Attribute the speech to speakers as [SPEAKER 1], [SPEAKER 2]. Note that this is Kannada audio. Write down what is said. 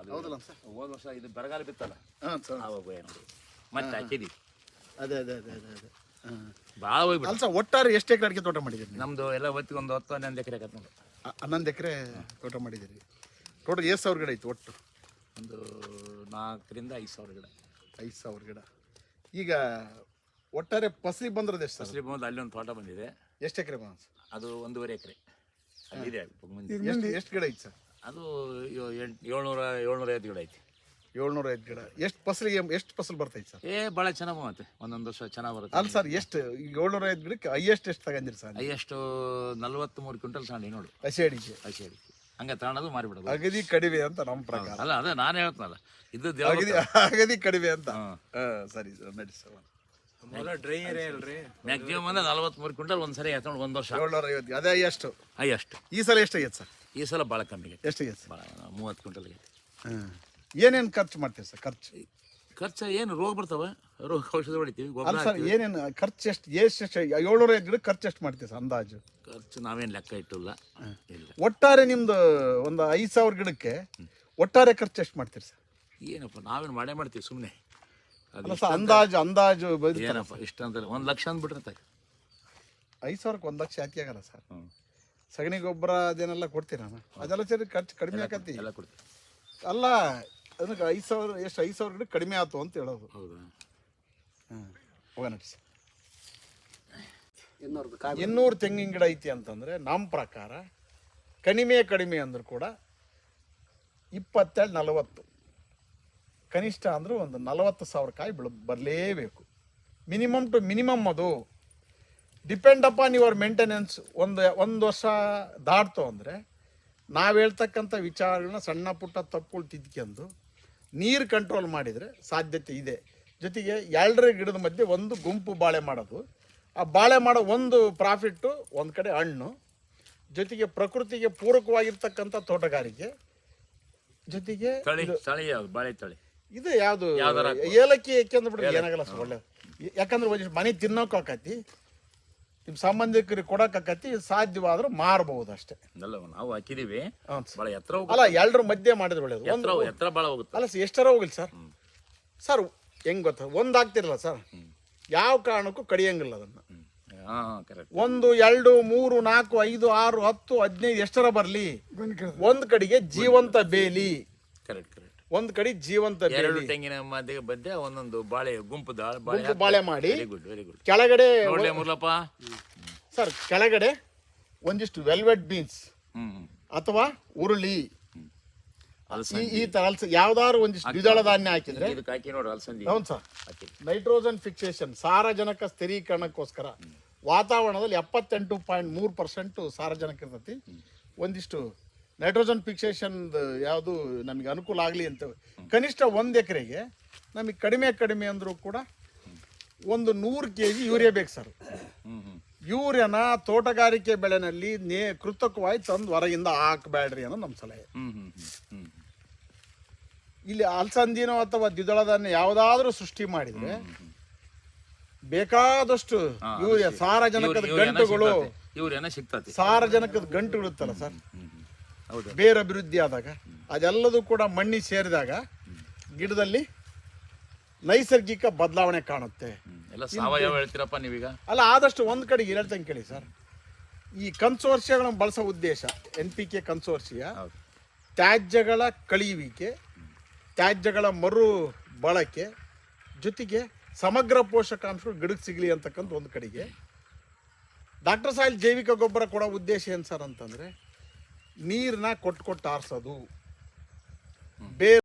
[SPEAKER 1] ಅದು
[SPEAKER 2] ಹೌದಲ್ಲ ಸರ್?
[SPEAKER 1] ಹೋದ ವರ್ಷ ಇದು ಬರಗಾಲ ಬಿತ್ತಲ್ಲ?
[SPEAKER 2] ಹಾಂ ಸರ್.
[SPEAKER 1] ಆವಾಗ ಹೋಗಿ ನೋಡಿ ಮತ್ತೆ ಹಾಕಿದಿ?
[SPEAKER 2] ಅದೇ ಅದೇ ಅದೇ ಅದೇ ಅದೇ. ಹಾಂ.
[SPEAKER 1] ಭಾಳ ಹೋಗ್ಬಿಟ್ಟು
[SPEAKER 2] ಅಲ್ಲ ಸರ್ ಒಟ್ಟಾರೆ ಎಷ್ಟು ಎಕರೆ ಅಡಿಕೆ ತೋಟ ಮಾಡಿದ್ದೀರಿ ನೀವು?
[SPEAKER 1] ನಮ್ದು ಎಲ್ಲ ಹೊತ್ತಿಗೆ ಒಂದು ಹತ್ತು ಹನ್ನೊಂದು ಎಕರೆ ಆಗತ್ತೆ ನೋಡಿ
[SPEAKER 2] ಹನ್ನೊಂದು ಎಕರೆ ತೋಟ ಮಾಡಿದ್ದೀರಿ. ಟೋಟಲ್ ಎಷ್ಟು ಸಾವಿರ ಗಿಡ ಐತೆ ಒಟ್ಟು?
[SPEAKER 1] ಒಂದು ನಾಲ್ಕರಿಂದ ಐದು ಸಾವಿರ ಗಿಡ.
[SPEAKER 2] ಐದು ಸಾವಿರ ಗಿಡ. ಈಗ ಒಟ್ಟಾರೆ ಫಸಲಿ ಬಂದ್ರದ್ದು ಎಷ್ಟು ಸರ್?
[SPEAKER 1] ಫಸಲಿ ಬಂದು ಅಲ್ಲಿ ಒಂದು ತೋಟ ಬಂದಿದೆ.
[SPEAKER 2] ಎಷ್ಟು ಎಕರೆ ಬಂದ
[SPEAKER 1] ಅದು ಒಂದೂವರೆ ಎಕರೆ. ಅಲ್ಲಿದೆ ಮುಂದೆ.
[SPEAKER 2] ಎಷ್ಟು ಎಷ್ಟು ಗಿಡ ಐತೆ ಸರ್?
[SPEAKER 1] ಅದು ಎಂಟು ಎಂಟ್ ಏಳ್ನೂರ ಏಳ್ನೂರ ಐವತ್ತು ಗಿಡ ಐತಿ.
[SPEAKER 2] ಏಳ್ನೂರ ಐದು ಗಿಡ. ಎಷ್ಟು ಫಸಲಿಗೆ ಎಷ್ಟು ಫಸಲು ಬರ್ತೈತೆ ಸರ್?
[SPEAKER 1] ಏ ಭಾಳ ಚೆನ್ನಾಗಿ ಬಂತೆ ಒಂದೊಂದು ವರ್ಷ ಚೆನ್ನಾಗಿ ಬರುತ್ತೆ.
[SPEAKER 2] ಅಲ್ಲ ಸರ್ ಎಷ್ಟು ಈಗ ಏಳ್ನೂರ ಐದು ಗಿಡಕ್ಕೆ ಹೈಯೆಸ್ಟ್ ಎಷ್ಟು ತಗೊಂಡಿರಿ ಸರ್?
[SPEAKER 1] ಎಷ್ಟು ನಲ್ವತ್ತು ಮೂರು ಕ್ವಿಂಟಲ್ ಸಾಂಡಿ ನೋಡು.
[SPEAKER 2] ಹಸಿ ಅಡಿಕೆ
[SPEAKER 1] ಹಸಿ ಅಡಿಕೆ ಹಂಗೆ ತಗೊಳೋದು ಮಾರಿಬಿಡೋದು.
[SPEAKER 2] ಅಗದಿ ಕಡಿಮೆ ಅಂತ ನಮ್ಮ ಪ್ರಕಾರ.
[SPEAKER 1] ಅಲ್ಲ ಅದೇ ನಾನು ಹೇಳ್ತಾನಲ್ಲ. ಇದು
[SPEAKER 2] ಅಗದಿ ಅಗದಿ ಕಡಿಮೆ ಅಂತ.
[SPEAKER 1] ಹಾಂ.
[SPEAKER 2] ಸರಿ ಸರ್ ನಡಿ ಸರ್.
[SPEAKER 3] ಡ್ರೈ ಏರಿಯಾ ಅಲ್ರಿ?
[SPEAKER 1] ಮ್ಯಾಕ್ಸಿಮಮ್ ಅಂದ್ರೆ ನಲ್ವತ್ಮೂರು ಕ್ವಿಂಟಲ್ ಒಂದ್ಸರಿ ಎತ್ಕೊಂಡು ಒಂದು ವರ್ಷ.
[SPEAKER 2] ಏಳ್ನೂರ ಐವತ್ತು ಅದೇ ಎಷ್ಟು
[SPEAKER 1] ಐ ಅಷ್ಟು
[SPEAKER 2] ಈ ಸಲ ಎಷ್ಟು ಆಗೈತೆ ಸರ್?
[SPEAKER 1] ಈ ಸಲ ಭಾಳ ಕಮ್ಮಿ ಆಗೈತೆ.
[SPEAKER 2] ಎಷ್ಟು ಆಗೈತೆ? ಸರ್
[SPEAKER 1] ಭಾಳ ಮೂವತ್ತು ಕ್ವಿಂಟಲ್ ಆಗೈತೆ.
[SPEAKER 2] ಹಾಂ. ಏನೇನು ಖರ್ಚು ಮಾಡ್ತೀವಿ ಸರ್ ಖರ್ಚು?
[SPEAKER 1] ಖರ್ಚು ಏನು ರೋಗ ಬರ್ತಾವೆ? ರೋಗ ಔಷಧ ಹೊಡಿತೀವಿ ಗೊಬ್ಬರ
[SPEAKER 2] ಅಲ್ಲ ಸರ್ ಏನೇನು ಖರ್ಚು ಎಷ್ಟು ಎಷ್ಟು ಎಷ್ಟು ಏಳ್ನೂರ ಐದು ಗಿಡಕ್ಕೆ ಖರ್ಚು ಎಷ್ಟು ಮಾಡ್ತೀವಿ ಸರ್ ಅಂದಾಜು?
[SPEAKER 1] ಖರ್ಚು ನಾವೇನು ಲೆಕ್ಕ ಇಟ್ಟಿಲ್ಲ. ಇಲ್ಲ.
[SPEAKER 2] ಒಟ್ಟಾರೆ ನಿಮ್ದು ಒಂದು ಐದು ಸಾವಿರ ಗಿಡಕ್ಕೆ ಒಟ್ಟಾರೆ ಖರ್ಚು ಎಷ್ಟು ಮಾಡ್ತೀರಿ ಸರ್?
[SPEAKER 1] ಏನಪ್ಪ ನಾವೇನು ಮಾಡೇ ಮಾಡ್ತೀವಿ ಸುಮ್ಮನೆ ಅದು
[SPEAKER 2] ಸರ್ ಅಂದಾಜು ಅಂದಾಜು
[SPEAKER 1] ಏನಪ್ಪ ಇಷ್ಟು ಅಂತ ಒಂದು ಲಕ್ಷ ಅಂದ್ಬಿಟ್ರೆ
[SPEAKER 2] ಐದು ಸಾವಿರಕ್ಕೆ ಒಂದು ಲಕ್ಷ ಯಾಕೆ ಆಗಲ್ಲ ಸರ್.
[SPEAKER 1] ಹ್ಞೂ
[SPEAKER 2] ಸಗಣಿ ಗೊಬ್ಬರ ಅದೇನೆಲ್ಲ ಕೊಡ್ತೀರಾ ಅದೆಲ್ಲ ಸರಿ ಖರ್ಚು ಕಡಿಮೆ ಆಕತಿ
[SPEAKER 1] ಎಲ್ಲ ಕೊಡ್ತೀವಿ.
[SPEAKER 2] ಅಲ್ಲ ಅದಕ್ಕೆ ಐದು ಸಾವಿರ ಎಷ್ಟು ಐದು ಸಾವಿರ ಗಿಡ ಕಡಿಮೆ ಆಯ್ತು ಅಂತ ಹೇಳೋದು.
[SPEAKER 1] ಹೌದಾ?
[SPEAKER 2] ಹಾಂ ಸರ್ ಇನ್ನೂರು ತೆಂಗಿನ ಗಿಡ ಐತಿ ಅಂತಂದರೆ ನಮ್ಮ ಪ್ರಕಾರ ಕಡಿಮೆ ಕಡಿಮೆ ಅಂದರೂ ಕೂಡ ಇಪ್ಪತ್ತೆರಡು ನಲವತ್ತು. ಕನಿಷ್ಠ ಅಂದ್ರೆ ಒಂದು ನಲವತ್ತು ಸಾವಿರ ಕಾಯಿ ಬೆಳ ಬರಲೇಬೇಕು. ಮಿನಿಮಮ್ ಟು ಮಿನಿಮಮ್ ಅದು. ಡಿಪೆಂಡ್ ಅಪಾನ್ ಯುವರ್ ಮೇಂಟೆನೆನ್ಸ್ ಒಂದು ಒಂದು ವರ್ಷ ದಾಟ್ತು ಅಂದರೆ ನಾವು ಹೇಳ್ತಕ್ಕಂಥ ವಿಚಾರಗಳನ್ನ ಸಣ್ಣ ಪುಟ್ಟ ತಪ್ಪುಗಳು ತಿದ್ಕೊಂಡು ನೀರು ಕಂಟ್ರೋಲ್ ಮಾಡಿದರೆ ಸಾಧ್ಯತೆ ಇದೆ. ಜೊತೆಗೆ ಎರಡರ ಗಿಡದ ಮಧ್ಯೆ ಒಂದು ಗುಂಪು ಬಾಳೆ ಮಾಡೋದು. ಆ ಬಾಳೆ ಮಾಡೋ ಒಂದು ಪ್ರಾಫಿಟ್ಟು ಒಂದು ಕಡೆ ಹಣ್ಣು. ಜೊತೆಗೆ ಪ್ರಕೃತಿಗೆ ಪೂರಕವಾಗಿರ್ತಕ್ಕಂಥ ತೋಟಗಾರಿಕೆ. ಜೊತೆಗೆ
[SPEAKER 1] ಬಾಳೆ ತಳಿ.
[SPEAKER 2] ಇದು ಯಾವುದು ಏಲಕ್ಕಿ ಯಾಕೆಂದ್ರೆ ಬಿಡ್ರಿ ಏನಾಗಲ್ಲ ಒಳ್ಳೆ ಯಾಕಂದ್ರೆ ಮನೆ ತಿನ್ನೋಕೆ ಆಕತಿ. ನಿಮ್ಮ ಸಂಬಂಧಿಕರಿಗೆ ಸಾಧ್ಯವಾದರೂ ಮಾರಬಹುದು ಅಷ್ಟೇ
[SPEAKER 1] ಅಲ್ಲ ನಾವು ಹಾಕಿದೀವಿ.
[SPEAKER 2] ಹಾಂ. ಸರ್
[SPEAKER 1] ಭಾಳ ಎತ್ತರ ಹೋಗುತ್ತೆ.
[SPEAKER 2] ಅಲ್ಲ ಎರಡರ ಮಧ್ಯೆ ಮಾಡಿದ್ರೆ ಒಳ್ಳೇದು. ಒಂದು
[SPEAKER 1] ಎತ್ತರ ಭಾಳ ಹೋಗುತ್ತೆ.
[SPEAKER 2] ಅಲ್ಲ ಸರ್ ಎಷ್ಟರ ಹೋಗಿಲ್ಲ ಸರ್? ಸರ್ ಹೆಂಗ್ ಗೊತ್ತ? ಒಂದು ಆಗ್ತಿರಲ್ಲ ಸರ್? ಯಾವ ಕಾರಣಕ್ಕೂ ಕಡಿಯಂಗಿಲ್ಲ ಅದನ್ನು.
[SPEAKER 1] ಹಾಂ ಕರೆಕ್ಟ್
[SPEAKER 2] ಒಂದು ಎರಡು ಮೂರು ನಾಲ್ಕು ಐದು ಆರು ಹತ್ತು ಹದಿನೈದು ಎಷ್ಟರ ಬರಲಿ? ಒಂದು ಕಡೆಗೆ. ಜೀವಂತ ಬೇಲಿ.
[SPEAKER 1] ಕರೆಕ್ಟ್ ಕರೆಕ್ಟ್
[SPEAKER 2] ಒಂದು ಕಡೆ ಜೀವಂತ
[SPEAKER 1] ಎರಡು ತೆಂಗಿನ ಮಧ್ಯೆ ಬದ್ದೆ ಒಂದೊಂದು ಬಾಳೆ ಗುಂಪು ಬಾಳೆ
[SPEAKER 2] ಗುಂಪು ಬಾಳೆ ಮಾಡಿ
[SPEAKER 1] ವೆರಿ ಗುಡ್ ವೆರಿ ಗುಡ್
[SPEAKER 2] ಕೆಳಗಡೆ
[SPEAKER 1] ನೋಡ್ಲೆ ಮುರ್ಲಪ್ಪ.
[SPEAKER 2] ಸರ್ ಕೆಳಗಡೆ ಒಂದಿಷ್ಟು ವೆಲ್ವೆಟ್ ಬೀನ್ಸ್ ಅಥವಾ ಉರುಳಿ. ಈ
[SPEAKER 1] ಅಲಸಂದಿ.
[SPEAKER 2] ಈ ತರ ಅಲ್ಸ ಯಾವ್ದಾದ್ರು ಒಂದಿಷ್ಟು ದ್ವಿದಳ ಧಾನ್ಯ ಹಾಕಿದ್ರೆ
[SPEAKER 1] ಇದಕ್ಕೆ ಹಾಕಿ ನೋಡು ಅಲಸಂದಿ.
[SPEAKER 2] ಹೌದು ಸರ್.
[SPEAKER 1] ಹಾಕಿ.
[SPEAKER 2] ನೈಟ್ರೋಜನ್ ಫಿಕ್ಸೇಷನ್ ಸಾರಜನಕ ಸ್ಥಿರೀಕರಣಕ್ಕೋಸ್ಕರ ವಾತಾವರಣದಲ್ಲಿ ಎಪ್ಪತ್ತೆಂಟು ಪಾಯಿಂಟ್ ಮೂರು ಪರ್ಸೆಂಟು ಸಾರಜನಕ ಇರ್ತೈತಿ. ಒಂದಿಷ್ಟು ನೈಟ್ರೋಜನ್ ಫಿಕ್ಸೇಷನ್ ಯಾವುದು ನಮಗೆ ಅನುಕೂಲ ಆಗಲಿ ಅಂತ ಕನಿಷ್ಠ ಒಂದು ಎಕರೆಗೆ ನಮಗೆ ಕಡಿಮೆ ಕಡಿಮೆ ಅಂದರೂ ಕೂಡ ಒಂದು ನೂರು ಕೆ ಜಿ ಯೂರಿಯಾ ಬೇಕು ಸರ್. ಯೂರಿಯಾನ ತೋಟಗಾರಿಕೆ ಬೆಳೆನಲ್ಲಿ ನೇ ಕೃತಕವಾಗಿ ತಂದು ಹೊರಗಿಂದ ಹಾಕಬೇಡ್ರಿ ಅನ್ನೋ ನಮ್ಮ ಸಲಹೆ. ಇಲ್ಲಿ ಅಲ್ಸಂದಿನೋ ಅಥವಾ ದ್ವಿದಳ ಧಾನ್ಯ ಯಾವುದಾದ್ರೂ ಸೃಷ್ಟಿ ಮಾಡಿದ್ರೆ ಬೇಕಾದಷ್ಟು ಯೂರಿಯಾ ಸಾರಜನಕದ ಗಂಟುಗಳು ಸಾರಜನಕದ ಗಂಟು ಇರುತ್ತಲ್ಲ ಸರ್. ಬೇರೆ ಅಭಿವೃದ್ಧಿ ಆದಾಗ ಅದೆಲ್ಲದೂ ಕೂಡ ಮಣ್ಣಿ ಸೇರಿದಾಗ ಗಿಡದಲ್ಲಿ ನೈಸರ್ಗಿಕ ಬದಲಾವಣೆ ಕಾಣುತ್ತೆ.
[SPEAKER 1] ಎಲ್ಲ ಸಾವಯವ ಹೇಳ್ತೀರಪ್ಪ ನೀವೀಗ?
[SPEAKER 2] ಅಲ್ಲ ಆದಷ್ಟು ಒಂದು ಕಡೆ ಹೇಳ್ತಂಗೆ ಕೇಳಿ ಸರ್. ಈ ಕನ್ಸೋರ್ಷಿಯಗಳನ್ನು ಬಳಸೋ ಉದ್ದೇಶ ಎನ್ ಪಿ ಕೆ ಕನ್ಸೋರ್ಷಿಯ ತ್ಯಾಜ್ಯಗಳ ಕಳೆಯುವಿಕೆ ತ್ಯಾಜ್ಯಗಳ ಮರು ಬಳಕೆ ಜೊತೆಗೆ ಸಮಗ್ರ ಪೋಷಕಾಂಶಗಳು ಗಿಡಕ್ಕೆ ಸಿಗಲಿ ಅಂತಕ್ಕಂಥ ಒಂದು ಕಡೆಗೆ. ಡಾಕ್ಟರ್ ಸಾಯಿಲ್ ಜೈವಿಕ ಗೊಬ್ಬರ ಕೊಡೋ ಉದ್ದೇಶ ಏನು ಸರ್ ಅಂತಂದರೆ ನೀರನ್ನ ಕೊಟ್ಟು ಕೊಟ್ಟು ಆರಿಸೋದು. ಬೇರೆ